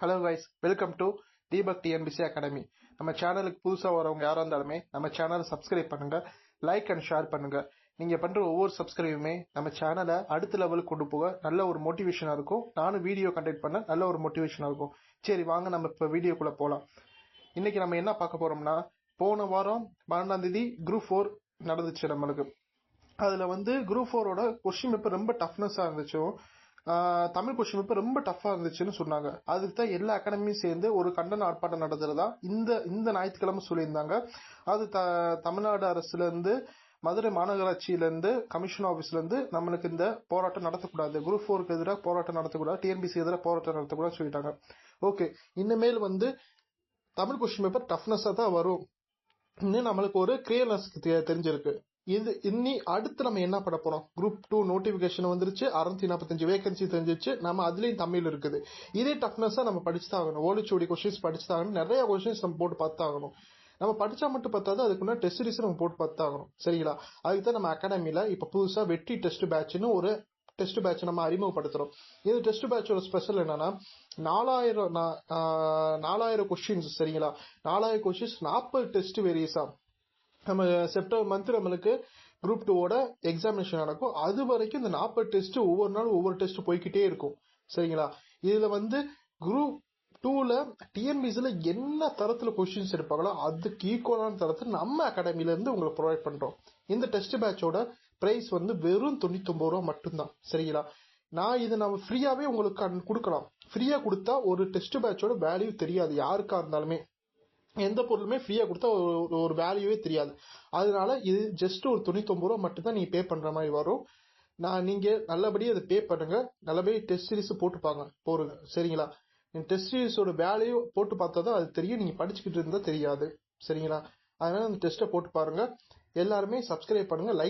Hello guys welcome to Deepak TNPSC academy நம்ம சேனலுக்கு புதுசாக வரவங்க யாராக இருந்தாலுமே நம்ம சேனலை சப்ஸ்கிரைப் பண்ணுங்க லைக் அண்ட் ஷேர் பண்ணுங்க. நீங்க பண்ற ஒவ்வொரு சப்ஸ்கிரைபுமே நம்ம சேனலை அடுத்த லெவலுக்கு கொண்டு போக நல்ல ஒரு மோட்டிவேஷனா இருக்கும். நானும் வீடியோ கண்டெக்ட் பண்ண நல்ல ஒரு மோட்டிவேஷனா இருக்கும். சரி வாங்க நம்ம இப்போ வீடியோக்குள்ள போகலாம் இன்னைக்கு நம்ம என்ன பார்க்க போறோம்னா போன வாரம் பன்னெண்டாம் தேதி குரூப் ஃபோர் நடந்துச்சு நம்மளுக்கு. அதுல வந்து குரூப் ஃபோரோட கொஸ்டின் பேப்பர் ரொம்ப டஃப்னஸா இருந்துச்சும் தமிழ் கொஸ்டின் பேப்பர் ரொம்ப டஃப்பாக இருந்துச்சுன்னு சொன்னாங்க. அதுக்கு தான் எல்லா அகாடமியும் சேர்ந்து ஒரு கண்டன ஆர்ப்பாட்டம் நடத்துறதா இந்த இந்த ஞாயிற்றுக்கிழமை சொல்லியிருந்தாங்க. அது த தமிழ்நாடு அரசுல இருந்து மதுரை மாநகராட்சியிலேருந்து கமிஷன் ஆஃபீஸ்லேருந்து நம்மளுக்கு இந்த போராட்டம் நடத்தக்கூடாது. குரூப் ஃபோருக்கு எதிராக போராட்டம் நடத்தக்கூடாது. டிஎன்பிசி எதிராக போராட்டம் நடத்தக்கூடாதுன்னு சொல்லிட்டாங்க. ஓகே இனிமேல் வந்து தமிழ் கொஸ்டின் பேப்பர் டஃப்னஸாக தான் வரும். இன்னும் நம்மளுக்கு ஒரு கிளியர்னஸ் தெரிஞ்சிருக்கு. இது இன்னி அடுத்து நம்ம என்ன பண்ண போறோம்? குரூப் டூ நோட்டிபிகேஷன் வந்துருச்சு. அறுநூத்தி நாற்பத்தஞ்சு வேகன்சி தெரிஞ்சிச்சு நம்ம அதுலயும் தமிழ் இருக்குது. இதே டஃப்னஸா நம்ம படிச்சு தான் ஆகணும். ஓலிச்சோடி கொஸ்டின்ஸ் படிச்சு தான் ஆகணும். நிறைய கொஸ்டின்ஸ் நம்ம போட்டு பார்த்து ஆகணும். நம்ம படிச்சா மட்டும் பார்த்தாது அதுக்குள்ள டெஸ்ட் சீரிஸ் நம்ம போட்டு பார்த்து ஆகணும். சரிங்களா? அதுக்கு தான் நம்ம அகாடமியில் இப்ப புதுசா வெற்றி டெஸ்ட் பேட்ச்னு ஒரு டெஸ்ட் பேட்ச் நம்ம அறிமுகப்படுத்துறோம். இது டெஸ்ட் பேட்சோட ஸ்பெஷல் என்னன்னா நாலாயிரம் நாலாயிரம் கொஸ்டின்ஸ் சரிங்களா? நாலாயிரம் கொஸ்டின்ஸ் நாற்பது டெஸ்ட் வேரியஸா நம்ம செப்டம்பர் மந்த் நம்மளுக்கு குரூப் டூவோட எக்ஸாமினேஷன் நடக்கும். அது வரைக்கும் இந்த நாற்பது டெஸ்ட் ஒவ்வொரு நாளும் ஒவ்வொரு டெஸ்ட் போய்க்கிட்டே இருக்கும். சரிங்களா? இதுல வந்து குரூப் டூல டிஎன்பிசில என்ன தரத்துல கொஸ்டின்ஸ் எடுப்பாங்களோ அதுக்கு ஈக்குவலான தரத்தில் நம்ம அகாடமில இருந்து உங்களுக்கு ப்ரொவைட் பண்றோம். இந்த டெஸ்ட் பேட்சோட பிரைஸ் வந்து வெறும் தொண்ணூத்தொம்பது ரூபா மட்டும்தான். சரிங்களா? நான் இது நம்ம ஃப்ரீயாவே உங்களுக்கு கொடுக்கலாம். ஃப்ரீயா கொடுத்தா ஒரு டெஸ்ட் பேட்சோட வேல்யூ தெரியாது. யாருக்கா இருந்தாலுமே. எந்த பொருளுமே ஃப்ரீயாக கொடுத்தா ஒரு ஒரு வேல்யூவே தெரியாது. அதனால இது ஜஸ்ட் ஒரு தொண்ணூத்தொம்பது ரூபா மட்டும் தான் நீங்கள் பே பண்ணுற மாதிரி வரும். நான் நீங்கள் நல்லபடியாக அதை பே பண்ணுங்க. நல்லபடியாக டெஸ்ட் சீரிஸ் போட்டுப்பாங்க. போருங்க சரிங்களா? டெஸ்ட் சீரிஸோட வேல்யூ போட்டு பார்த்தா தான் அது தெரியும். நீங்கள் படிச்சுக்கிட்டு இருந்தால் தெரியாது. சரிங்களா? அதனால அந்த டெஸ்ட்டை போட்டு பாருங்க. எல்லாருமே சப்ஸ்கிரைப் பண்ணுங்க. லைக்